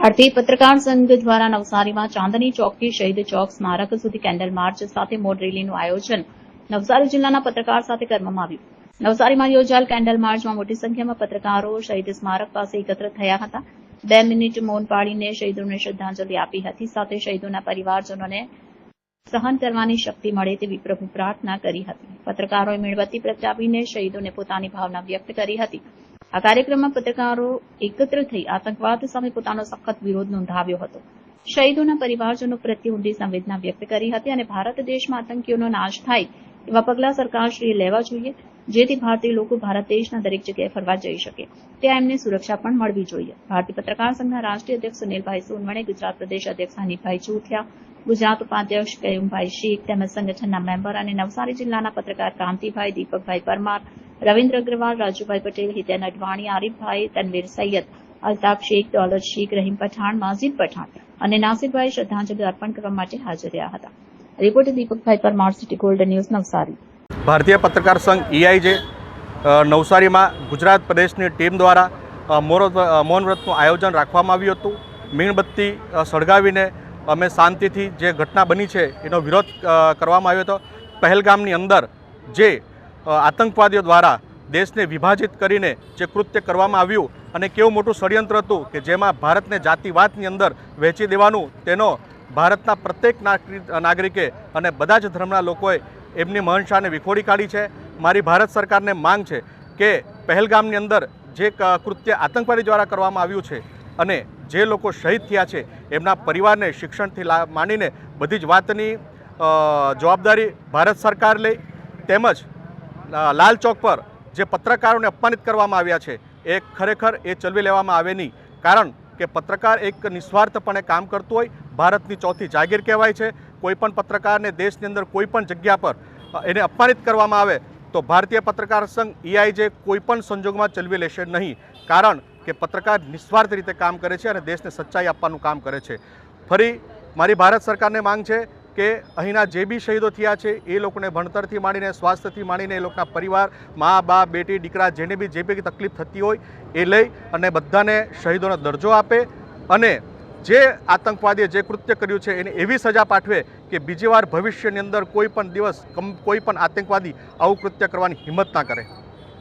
ભારતીય પત્રકાર સંઘ દ્વારા નવસારીમાં ચાંદની ચોકથી શહીદ ચોક સ્મારક સુધી કેન્ડલ માર્ચ સાથે મોડ રેલીનું આયોજન નવસારી જિલ્લાના પત્રકાર સાથે કરવામાં આવ્યું. નવસારીમાં યોજાયેલ કેન્ડલ માર્ચમાં મોટી સંખ્યામાં પત્રકારો શહીદ સ્મારક પાસે એકત્ર થયા હતા. બે મિનિટ મૌન પાળીને શહીદોને શ્રદ્ધાંજલિ આપી હતી. સાથે શહીદોના પરિવારજનોને સહન કરવાની શક્તિ મળે તેવી પ્રભુ પ્રાર્થના કરી હતી. પત્રકારોએ મીણબત્તી પ્રગટાવીને શહીદોને પોતાની ભાવના વ્યક્ત કરી હતી. આ કાર્યક્રમમાં પત્રકારો એકત્ર થઈ આતંકવાદ સામે પોતાનો સખત વિરોધ નોંધાવ્યો હતો. શહીદોના પરિવારજનો પ્રત્યે ઊંડી સંવેદના વ્યક્ત કરી હતી અને ભારત દેશમાં આતંકીઓનો નાશ થાય એવા પગલાં સરકારશ્રીએ લેવા જોઈએ, જેથી ભારતીય લોકો ભારત દેશના દરેક જગ્યાએ ફરવા જઈ શકે. ત્યાં એમને સુરક્ષા પણ મળવી જોઈએ. ભારતીય પત્રકાર સંઘના રાષ્ટ્રીય અધ્યક્ષ સુનિલભાઈ સોનવણે, ગુજરાત પ્રદેશ અધ્યક્ષ હનીફભાઈ ચુથિયા ગુજરાત ઉપાધ્યક્ષ કયુમભાઈ શેખ તેમજ સંગઠનના મેમ્બર અને નવસારી જિલ્લાના પત્રકાર કાંતિભાઈ દીપકભાઈ પરમાર રવિન્દ્ર અગ્રવાલ રાજુભાઈ પટેલ હિતેન અડવાણી આરીફભાઈ તનવીર સૈયદ અલ્તાફ શેખ દોલત શેખ રહીમ પઠાણ માઝીદ પઠાણ અને નાસિરભાઈ શ્રદ્ધાંજલિ અર્પણ કરવા માટે હાજર રહ્યા હતા. રિપોર્ટર દીપકભાઈ Parmar city gold news Navsari. Bharatiya Patrakar સંઘ ઈઆઈજે નવસારીમાં ગુજરાત પ્રદેશની ટીમ દ્વારા અ, મોરો- મૌન વ્રતનું આયોજન રાખવામાં આવ્યું હતું. મીણબત્તી સળગાવીને અમે શાંતિથી જે ઘટના બની છે એનો વિરોધ કરવામાં આવ્યો હતો. પહેલગામની અંદર જે આતંકવાદીઓ દ્વારા દેશને વિભાજિત કરીને જે કૃત્ય કરવામાં આવ્યું અને કેવું મોટું ષડયંત્ર હતું કે જેમાં ભારતને જાતિવાદની અંદર વહેંચી દેવાનું, તેનો ભારતના પ્રત્યેક નાગરિક- અને બધા જ ધર્મના લોકોએ એમની મહંસાને વિખોડી કાઢી છે. મારી ભારત સરકારને માંગ છે કે પહેલગામની અંદર જે કૃત્ય આતંકવાદી દ્વારા કરવામાં આવ્યું છે અને જે લોકો શહીદ થયા છે, એમના પરિવારને શિક્ષણથી માંડીને બધી જ વાતની જવાબદારી ભારત સરકાર લે, તેમજ લાલ ચોક પર જે પત્રકારોને અપમાનિત કરવામાં આવ્યા છે, એ ખરેખર એ ચલવી લેવામાં આવે નહીં. કારણ કે પત્રકાર એક નિસ્વાર્થપણે કામ કરતું હોય, ભારતની ચોથી જાગીર કહેવાય છે. કોઈપણ પત્રકારને દેશની અંદર કોઈપણ જગ્યા પર એને અપમાનિત કરવામાં આવે, તો ભારતીય પત્રકાર સંઘ ઈઆઈજે કોઈપણ સંજોગમાં ચલવી લેશે નહીં. કારણ કે પત્રકાર નિસ્વાર્થ રીતે કામ કરે છે અને દેશને સચ્ચાઈ આપવાનું કામ કરે છે. ફરી, મારી ભારત સરકારને માંગ છે કે અહીંના જે બી શહીદો થયા છે, એ લોકોને ભણતરથી માંડીને, સ્વાસ્થ્યથી માંડીને, એ લોકોના પરિવાર, મા બાપ બેટી, દીકરા, જેને બી જે બી તકલીફ થતી હોય, એ લઈ અને બધાને શહીદોનો દરજ્જો આપે અને જે આતંકવાદીએ જે કૃત્ય કર્યું છે, એને એવી સજા પાઠવે કે બીજી વાર ભવિષ્યની અંદર કોઈ પણ દિવસ કોઈ પણ આતંકવાદી આવું કૃત્ય કરવાની હિંમત ના કરે.